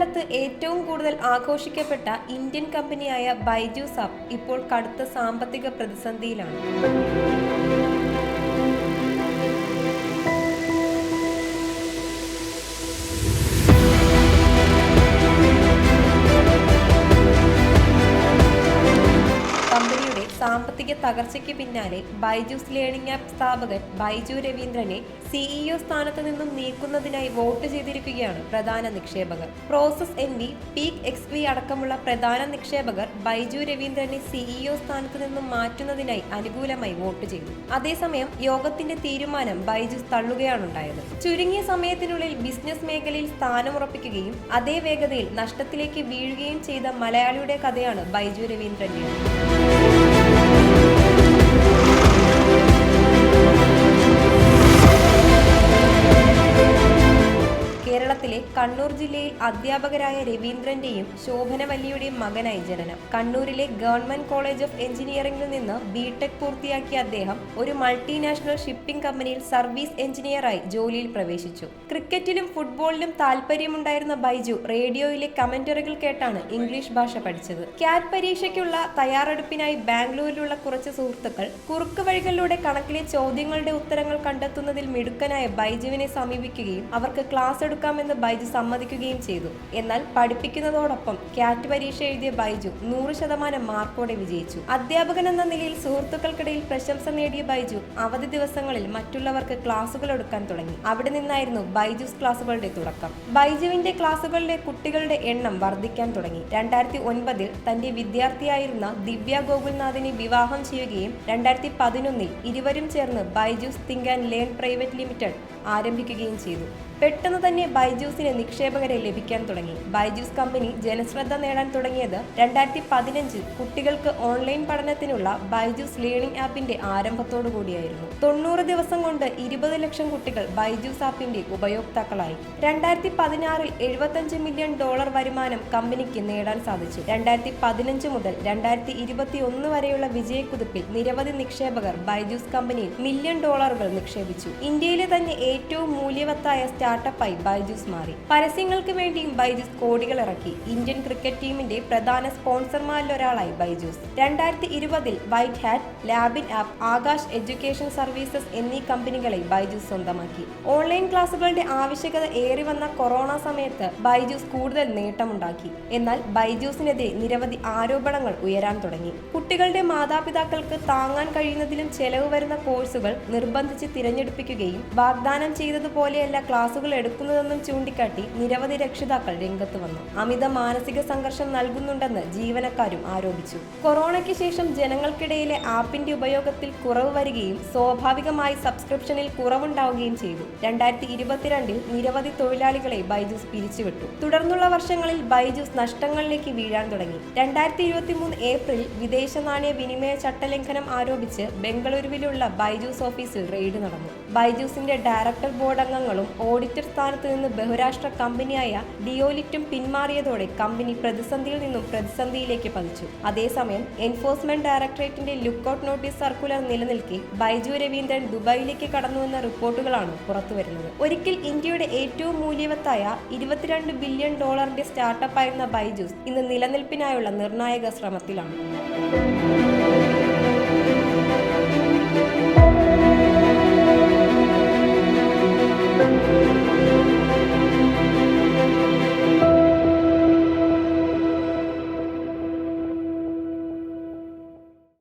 കാലത്ത് ഏറ്റവും കൂടുതൽ ആഘോഷിക്കപ്പെട്ട ഇന്ത്യൻ കമ്പനിയായ ബൈജൂസ് ആപ്പ് ഇപ്പോൾ കടുത്ത സാമ്പത്തിക പ്രതിസന്ധിയിലാണ്. സാമ്പത്തിക തകർച്ചയ്ക്ക് പിന്നാലെ ബൈജൂസ് ലേണിംഗ് ആപ്പ് സ്ഥാപകൻ ബൈജു രവീന്ദ്രനെ സിഇഒ സ്ഥാനത്ത് നിന്നും നീക്കുന്നതിനായി വോട്ട് ചെയ്തിരിക്കുകയാണ് പ്രധാന നിക്ഷേപകർ. Prosus N V Peak X V അടക്കമുള്ള പ്രധാന നിക്ഷേപകർ ബൈജു രവീന്ദ്രനെ സിഇഒ സ്ഥാനത്ത് നിന്നും മാറ്റുന്നതിനായി അനുകൂലമായി വോട്ട് ചെയ്തു. അതേസമയം യോഗത്തിന്റെ തീരുമാനം ബൈജൂസ് തള്ളുകയാണുണ്ടായത്. ചുരുങ്ങിയ സമയത്തിനുള്ളിൽ ബിസിനസ് മേഖലയിൽ സ്ഥാനമുറപ്പിക്കുകയും അതേ വേഗതയിൽ നഷ്ടത്തിലേക്ക് വീഴുകയും ചെയ്ത മലയാളിയുടെ കഥയാണ് ബൈജു രവീന്ദ്രന്റെ കണ്ണൂർ ജില്ലയിൽ അധ്യാപകരായ രവീന്ദ്രന്റെയും ശോഭനവല്ലിയുടെയും മകനായി ജനനം. കണ്ണൂരിലെ ഗവൺമെന്റ് കോളേജ് ഓഫ് എഞ്ചിനീയറിംഗിൽ നിന്ന് ബിടെക് പൂർത്തിയാക്കിയ അദ്ദേഹം ഒരു മൾട്ടിനാഷണൽ ഷിപ്പിംഗ് കമ്പനിയിൽ സർവീസ് എഞ്ചിനീയറായി ജോലിയിൽ പ്രവേശിച്ചു. ക്രിക്കറ്റിലും ഫുട്ബോളിലും താല്പര്യമുണ്ടായിരുന്ന ബൈജു റേഡിയോയിലെ കമന്ററികൾ കേട്ടാണ് ഇംഗ്ലീഷ് ഭാഷ പഠിച്ചത്. ക്യാറ്റ് പരീക്ഷയ്ക്കുള്ള തയ്യാറെടുപ്പിനായി ബാംഗ്ലൂരിലുള്ള കുറച്ച് സുഹൃത്തുക്കൾ കുറുക്ക് വഴികളിലൂടെ കണക്കിലെ ചോദ്യങ്ങളുടെ ഉത്തരങ്ങൾ കണ്ടെത്തുന്നതിൽ മിടുക്കനായ ബൈജുവിനെ സമീപിക്കുകയും അവർക്ക് ക്ലാസ് എടുക്കാമെന്ന് ബൈജു സമ്മതിക്കുകയും ചെയ്തു. എന്നാൽ പഠിപ്പിക്കുന്നതോടൊപ്പം ക്യാറ്റ് പരീക്ഷ എഴുതിയ ബൈജു നൂറ് ശതമാനം മാർക്കോടെ വിജയിച്ചു. അധ്യാപകൻ എന്ന നിലയിൽ സുഹൃത്തുക്കൾക്കിടയിൽ പ്രശംസ നേടിയ ബൈജു അവധി ദിവസങ്ങളിൽ മറ്റുള്ളവർക്ക് ക്ലാസുകൾ എടുക്കാൻ തുടങ്ങി. അവിടെ നിന്നായിരുന്നു ബൈജൂസ് ക്ലാസുകളുടെ തുടക്കം. ബൈജുവിന്റെ ക്ലാസുകളിലെ കുട്ടികളുടെ എണ്ണം വർദ്ധിക്കാൻ തുടങ്ങി. രണ്ടായിരത്തി ഒൻപതിൽ തന്റെ വിദ്യാർത്ഥിയായിരുന്ന ദിവ്യ ഗോകുൽനാഥിനെ വിവാഹം ചെയ്യുകയും രണ്ടായിരത്തി പതിനൊന്നിൽ ഇരുവരും ചേർന്ന് Byju's think and learn private limited ആരംഭിക്കുകയും ചെയ്തു. പെട്ടെന്ന് തന്നെ ബൈജൂസിന് നിക്ഷേപകരെ ലഭിക്കാൻ തുടങ്ങി. ബൈജൂസ് കമ്പനി ജനശ്രദ്ധ നേടാൻ തുടങ്ങിയത് രണ്ടായിരത്തി പതിനഞ്ചിൽ കുട്ടികൾക്ക് ഓൺലൈൻ പഠനത്തിനുള്ള ബൈജൂസ് ലേണിംഗ് ആപ്പിന്റെ ആരംഭത്തോടു കൂടിയായിരുന്നു തൊണ്ണൂറ് ദിവസം കൊണ്ട് ഇരുപത് ലക്ഷം കുട്ടികൾ ബൈജൂസ് ആപ്പിന്റെ ഉപയോക്താക്കളായി. രണ്ടായിരത്തി പതിനാറിൽ എഴുപത്തഞ്ച് മില്യൺ ഡോളർ വരുമാനം കമ്പനിക്ക് നേടാൻ സാധിച്ചു. രണ്ടായിരത്തി പതിനഞ്ച് മുതൽ രണ്ടായിരത്തി ഇരുപത്തി ഒന്ന് വരെയുള്ള വിജയക്കുതിപ്പിൽ നിരവധി നിക്ഷേപകർ ബൈജൂസ് കമ്പനിയിൽ മില്യൺ ഡോളറുകൾ നിക്ഷേപിച്ചു. ഇന്ത്യയിലെ തന്നെ ഏറ്റവും മൂല്യവത്തായ സ്റ്റാർട്ടപ്പായി ബൈജൂസ് മാറി. പരസ്യങ്ങൾക്ക് വേണ്ടിയും ബൈജൂസ് കോടികൾ ഇറക്കി. ഇന്ത്യൻ ക്രിക്കറ്റ് ടീമിന്റെ പ്രധാന സ്പോൺസർമാരിലൊരാളായി ബൈജൂസ്. രണ്ടായിരത്തി ഇരുപതിൽ വൈറ്റ് ഹാറ്റ് ലാബിൻ ആപ്പ് ആകാശ് എഡ്യൂക്കേഷൻ സർവീസസ് എന്നീ കമ്പനികളെ ബൈജൂസ് സ്വന്തമാക്കി. ഓൺലൈൻ ക്ലാസുകളുടെ ആവശ്യകത ഏറി വന്ന കൊറോണ സമയത്ത് ബൈജൂസ് കൂടുതൽ നേട്ടമുണ്ടാക്കി. എന്നാൽ ബൈജൂസിനെതിരെ നിരവധി ആരോപണങ്ങൾ ഉയരാൻ തുടങ്ങി. കുട്ടികളുടെ മാതാപിതാക്കൾക്ക് താങ്ങാൻ കഴിയുന്നതിലും ചെലവ് വരുന്ന കോഴ്സുകൾ നിർബന്ധിച്ച് തിരഞ്ഞെടുപ്പിക്കുകയും വാഗ്ദാനം ചെയ്തതുപോലെയല്ല ക്ലാസുകൾ എടുക്കുന്നതെന്നും ചൂണ്ടിക്കാട്ടി നിരവധി രക്ഷിതാക്കൾ രംഗത്ത് വന്നു. അമിത മാനസിക സംഘർഷം നൽകുന്നുണ്ടെന്ന് ജീവനക്കാരും ആരോപിച്ചു. കൊറോണയ്ക്ക് ശേഷം ജനങ്ങൾക്കിടയിലെ ആപ്പിന്റെ ഉപയോഗത്തിൽ കുറവ് വരികയും സ്വാഭാവികമായി സബ്സ്ക്രിപ്ഷനിൽ കുറവുണ്ടാവുകയും ചെയ്തു. രണ്ടായിരത്തി ഇരുപത്തിരണ്ടിൽ നിരവധി തൊഴിലാളികളെ ബൈജൂസ് പിരിച്ചുവിട്ടു. തുടർന്നുള്ള വർഷങ്ങളിൽ ബൈജൂസ് നഷ്ടങ്ങളിലേക്ക് വീഴാൻ തുടങ്ങി. രണ്ടായിരത്തി ഇരുപത്തി മൂന്ന് ഏപ്രിൽ വിദേശ നാണയ വിനിമയ ചട്ടലംഘനം ആരോപിച്ച് ബംഗളൂരുവിലുള്ള ബൈജൂസ് ഓഫീസിൽ റെയ്ഡ് നടന്നു. ബൈജൂസിന്റെ ഡയറക്ടർ ബോർഡ് അംഗങ്ങളും ഓഡിറ്റർ സ്ഥാനത്ത് നിന്ന് ബഹുരാഷ്ട്ര കമ്പനിയായ ഡിയോലിറ്റും പിന്മാറിയതോടെ കമ്പനി പ്രതിസന്ധിയിൽ നിന്നും പ്രതിസന്ധിയിലേക്ക് പതിച്ചു. അതേസമയം എൻഫോഴ്സ്മെന്റ് ഡയറക്ടറേറ്റിന്റെ ലുക്കൌട്ട് നോട്ടീസ് സർക്കുലർ നിലനിൽക്കെ ബൈജു രവീന്ദ്രൻ ദുബായിലേക്ക് കടന്നുവെന്ന റിപ്പോർട്ടുകളാണ് പുറത്തുവരുന്നത്. ഒരിക്കൽ ഇന്ത്യയുടെ ഏറ്റവും മൂല്യവത്തായ ഇരുപത്തിരണ്ട് ബില്യൺ ഡോളറിന്റെ സ്റ്റാർട്ടപ്പായിരുന്ന ബൈജൂസ് ഇന്ന് നിലനിൽപ്പിനായുള്ള നിർണായക ശ്രമത്തിലാണ്.